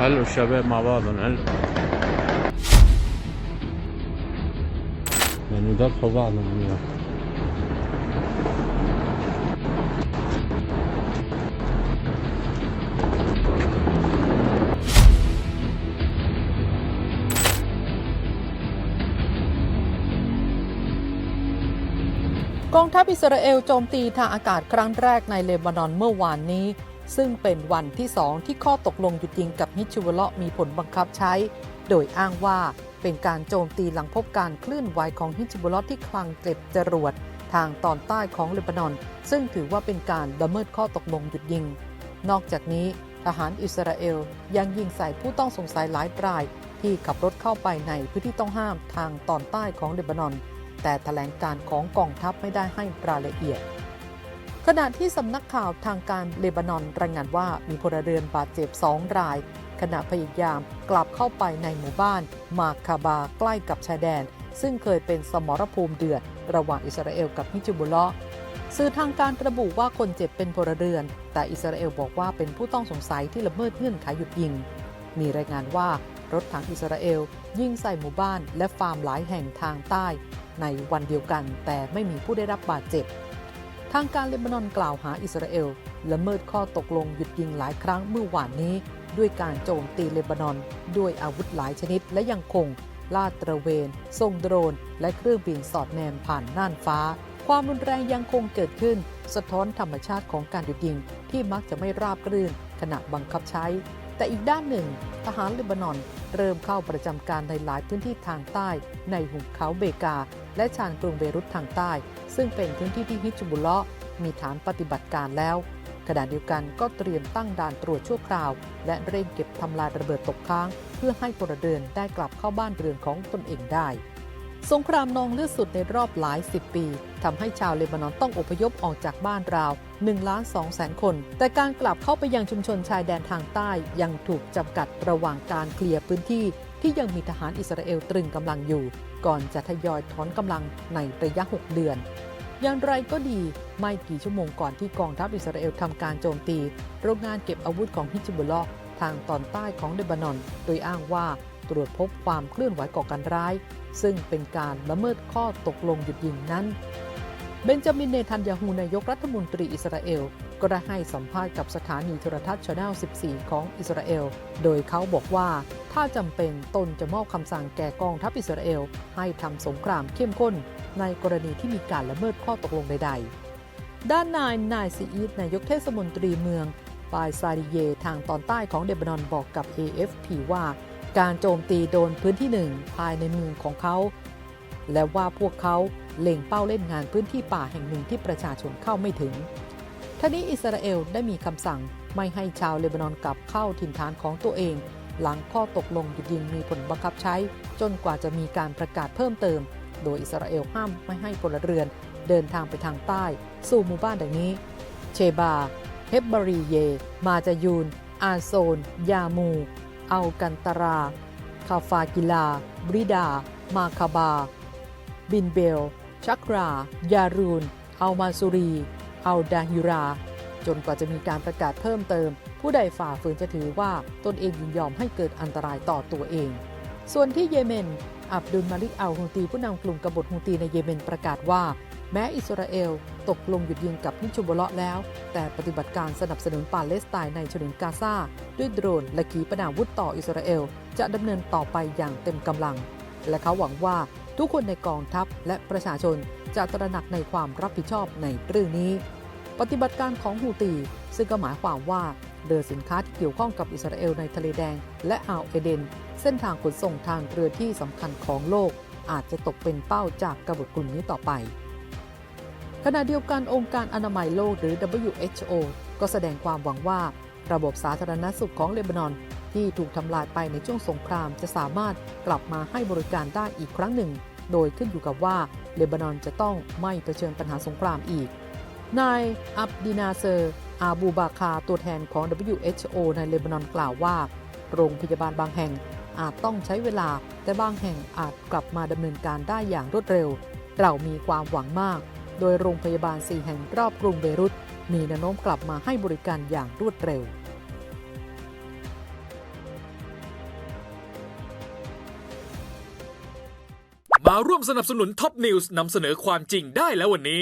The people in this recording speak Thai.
هلا الشباب مع بعضهم هلا يعني يذبحوا بعضهم منيحกองทัพอิสราเอลโจมตีทางอากาศครั้งแรกในเลบานอนเมื่อวานนี้ ซึ่งเป็นวันที่สองที่ข้อตกลงหยุดยิงกับฮิชบุลเลาะมีผลบังคับใช้ โดยอ้างว่าเป็นการโจมตีหลังพบการเคลื่อนไหวของฮิชบุลเลาะที่คลังเก็บจรวดทางตอนใต้ของเลบานอน ซึ่งถือว่าเป็นการละเมิดข้อตกลงหยุดยิง นอกจากนี้ทหารอิสราเอลยังยิงใส่ผู้ต้องสงสัยหลายราย ที่ขับรถเข้าไปในพื้นที่ต้องห้ามทางตอนใต้ของเลบานอน แต่แถลงการของกองทัพไม่ได้ให้รายละเอียด ขณะที่สำนักข่าวทางการเลบานอนรายงานว่ามีพลเรือนบาดเจ็บสองราย ขณะพยายามกลับเข้าไปในหมู่บ้านมาคาบาใกล้กับชายแดน ซึ่งเคยเป็นสมรภูมิเดือด ระหว่างอิสราเอลกับฮิจูบุลเลาะสื่อทางการระบุว่าคนเจ็บเป็นพลเรือน แต่อิสราเอลบอกว่าเป็นผู้ต้องสงสัยที่ละเมิดเงื่อนไขหยุดยิง มีรายงานว่ารถถังอิสราเอลยิงใส่หมู่บ้านและฟาร์มหลายแห่งทางใต้ ในวันเดียวกันแต่ไม่มีผู้ได้รับบาดเจ็บ ทางการเลบานอนกล่าวหาอิสราเอลละเมิดข้อตกลงหยุดยิงหลายครั้งเมื่อวานนี้ ด้วยการโจมตีเลบานอน ด้วยอาวุธหลายชนิดและยังคง ลาดตระเวนส่งโดรน และเครื่องบินสอดแนมผ่านน่านฟ้า ความรุนแรงยังคงเกิดขึ้น สะท้อนธรรมชาติของการหยุดยิงที่มักจะไม่ราบรื่นขณะบังคับใช้ แต่อีกด้านหนึ่ง ทหารเลบานอน เริ่มเข้าประจำการในหลายพื้นที่ทางใต้ ในหุบเขาเบกา และชานกรุงเบรุตทางใต้ ซึ่งเป็นพื้นที่ที่ฮิจบุลเลาะมีฐานปฏิบัติการแล้วขณะเดียวกันก็เตรียมตั้งด่านตรวจชั่วคราว และเร่งเก็บทำลายระเบิดตกค้าง เพื่อให้พลเรือนได้กลับเข้าบ้านเรือนของตนเองได้ สงครามนองเลือดสุดในรอบหลายสิบปีทำให้ชาวเลบานอนต้องอพยพออกจากบ้านราว1ล้าน2แสนคน แต่การกลับเข้าไปยังชุมชนชายแดนทางใต้ยังถูกจำกัดระหว่างการเคลียร์พื้นที่ ที่ยังมีทหารอิสราเอลตรึงกำลังอยู่ ก่อนจะทยอยถอนกำลังในระยะ 6 เดือน อย่างไรก็ดีไม่กี่ชั่วโมงก่อนที่กองทัพอิสราเอลทำการโจมตี โรงงานเก็บอาวุธของฮิจบุลลาะห์ทางตอนใต้ของเลบานอน โดยอ้างว่า ตรวจพบความเคลื่อนไหวก่อการร้าย ซึ่งเป็นการละเมิดข้อตกลงหยุดยิงนั้น เบนจามินเนทันยาฮูนายกรัฐมนตรีอิสราเอล ก็ได้ให้สัมภาษณ์กับสถานีโทรทัศน์ช n แนล 14 ของอิสราเอล โดยเขาบอกว่า ถ้าจำเป็นตนจะมอบคำสั่งแก่กองทัพอิสราเอล ให้ทำสงครามเข้มข้น ในกรณีที่มีการละเมิดข้อตกลงใด ๆ ด้านนายนายซีอีดนายกเทศมนตรีเมืองปายซาริเยทางตอนใต้ของเลบานอนบอกกับ AFP ว่า การโจมตีโดนพื้นที่หนึ่งภายในเมืองของเขา และว่าพวกเขาเล็งเป้าเล่นงานพื้นที่ป่าแห่งหนึ่งที่ประชาชนเข้าไม่ถึงท่านี้อิสราเอลได้มีคำสั่งไม่ให้ชาวเลบานอนกลับเข้าถิ่นฐานของตัวเอง หลังข้อตกลงหยุดยิงมีผลบังคับใช้ จนกว่าจะมีการประกาศเพิ่มเติม โดยอิสราเอลห้ามไม่ให้พลเรือน เดินทางไปทางใต้ สู่หมู่บ้านดังนี้ เชบา เฮบบรีเย มาจายูน อาโซน ยามู อัลกันตารา คาฟากิลา บริดา มาคาบา บินเบล ชักรา ยารูน อัลมาซูรี อัลดาฮิรา จนกว่าจะมีการประกาศเพิ่มเติม ผู้ใดฝ่าฝืนจะถือว่าตนเองยินยอมให้เกิดอันตรายต่อตัวเอง ส่วนที่เยเมน อับดุลมาลิกอัลฮูตีผู้นำกลุ่มกบฏฮูตีในเยเมนประกาศว่า แม้อิสราเอลตกลงหยุดยิงกับฮิจูบเลาะแล้ว แต่ปฏิบัติการสนับสนุนปาเลสไตน์ในฉนวนกาซาด้วยโดรนและขีปนาวุธต่ออิสราเอล จะดำเนินต่อไปอย่างเต็มกำลัง และเขาหวังว่าทุกคนในกองทัพและประชาชนจะตระหนักในความรับผิดชอบในเรื่องนี้ ปฏิบัติการของฮูตีซึ่งก็หมายความว่า เรือสินค้าที่เกี่ยวข้องกับอิสราเอลในทะเลแดง และอ่าวเอเดน เส้นทางขนส่งทางเรือที่สำคัญของโลก อาจจะตกเป็นเป้าจากกบฏกลุ่มนี้ต่อไป ขณะเดียวกันองค์การอนามัยโลกหรือ WHO ก็แสดงความหวังว่า ระบบสาธารณสุขของเลบานอน ที่ถูกทำลายไปในช่วงสงครามจะสามารถกลับมาให้บริการได้อีกครั้งหนึ่ง โดยขึ้นอยู่กับว่าเลบานอนจะต้องไม่เผชิญปัญหาสงครามอีก นายอับดินาเซอร์ อาบูบาคาตัวแทนของ WHO ในเลบานอนกล่าวว่า โรงพยาบาลบางแห่งอาจต้องใช้เวลา แต่บางแห่งอาจกลับมาดำเนินการได้อย่างรวดเร็ว เรามีความหวังมาก โดยโรงพยาบาลสี่แห่งรอบกรุงเบรุต มีแนวโน้มกลับมาให้บริการอย่างรวดเร็วมาร่วมสนับสนุนท็อปนิวส์นำเสนอความจริงได้แล้ววันนี้